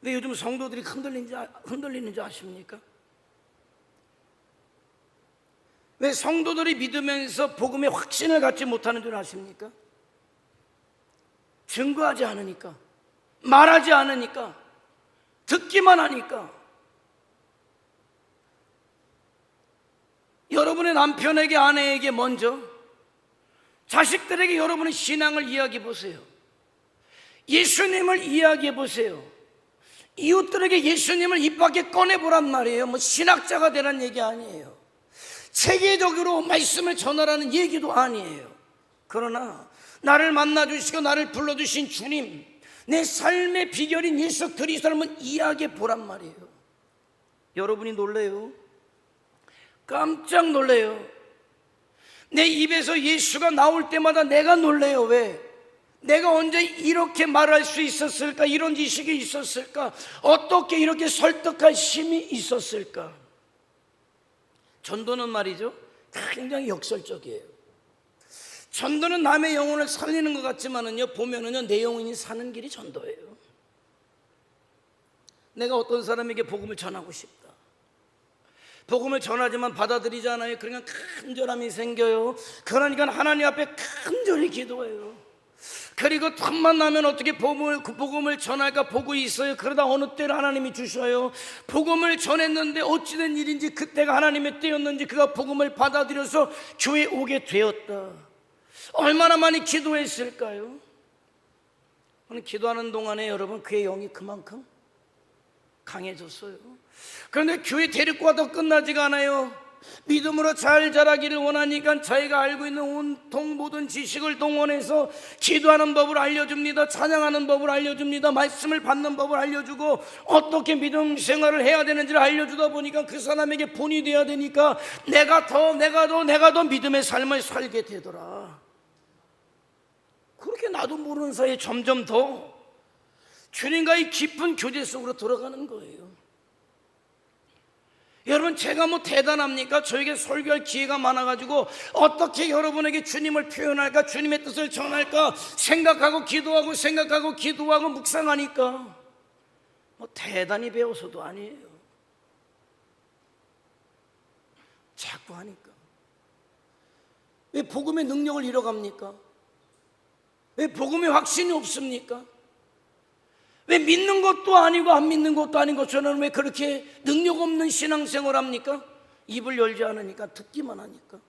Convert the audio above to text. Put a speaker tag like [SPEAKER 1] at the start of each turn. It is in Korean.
[SPEAKER 1] 왜 요즘 성도들이 흔들리는지, 아- 흔들리는지 아십니까? 왜 성도들이 믿으면서 복음의 확신을 갖지 못하는 줄 아십니까? 증거하지 않으니까, 말하지 않으니까, 듣기만 하니까. 여러분의 남편에게, 아내에게 먼저, 자식들에게 여러분의 신앙을 이야기해 보세요. 예수님을 이야기해 보세요. 이웃들에게 예수님을 입 밖에 꺼내보란 말이에요. 뭐 신학자가 되란 얘기 아니에요. 체계적으로 말씀을 전하라는 얘기도 아니에요. 그러나 나를 만나주시고 나를 불러주신 주님, 내 삶의 비결인 예수 그리스도를 한번 이야기해 보란 말이에요. 여러분이 놀래요. 깜짝 놀래요. 내 입에서 예수가 나올 때마다 내가 놀래요. 왜? 내가 언제 이렇게 말할 수 있었을까? 이런 지식이 있었을까? 어떻게 이렇게 설득할 힘이 있었을까? 전도는 말이죠. 굉장히 역설적이에요. 전도는 남의 영혼을 살리는 것 같지만은요, 보면은요, 내 영혼이 사는 길이 전도예요. 내가 어떤 사람에게 복음을 전하고 싶다. 복음을 전하지만 받아들이지 않아요. 그러니까 간절함이 생겨요. 그러니까 하나님 앞에 간절히 기도해요. 그리고 틈만 나면 어떻게 복음을, 그 복음을 전할까 보고 있어요. 그러다 어느 때를 하나님이 주셔요. 복음을 전했는데 어찌된 일인지 그때가 하나님의 때였는지 그가 복음을 받아들여서 교회 오게 되었다. 얼마나 많이 기도했을까요? 기도하는 동안에 여러분 그의 영이 그만큼 강해졌어요. 그런데 교회 데리고 와도 끝나지가 않아요. 믿음으로 잘 자라기를 원하니까 자기가 알고 있는 온통 모든 지식을 동원해서 기도하는 법을 알려줍니다. 찬양하는 법을 알려줍니다. 말씀을 받는 법을 알려주고 어떻게 믿음 생활을 해야 되는지를 알려주다 보니까 그 사람에게 본이 되어야 되니까 내가 더 내가 더 내가 더 믿음의 삶을 살게 되더라. 그렇게 나도 모르는 사이에 점점 더 주님과의 깊은 교제 속으로 들어가는 거예요. 여러분 제가 뭐 대단합니까? 저에게 설교할 기회가 많아가지고 어떻게 여러분에게 주님을 표현할까? 주님의 뜻을 전할까? 생각하고 기도하고 생각하고 기도하고 묵상하니까 뭐 대단히 배워서도 아니에요. 자꾸 하니까 왜 복음의 능력을 잃어갑니까? 왜 복음의 확신이 없습니까? 왜 믿는 것도 아니고 안 믿는 것도 아닌 것처럼 왜 그렇게 능력 없는 신앙생활 합니까? 입을 열지 않으니까 듣기만 하니까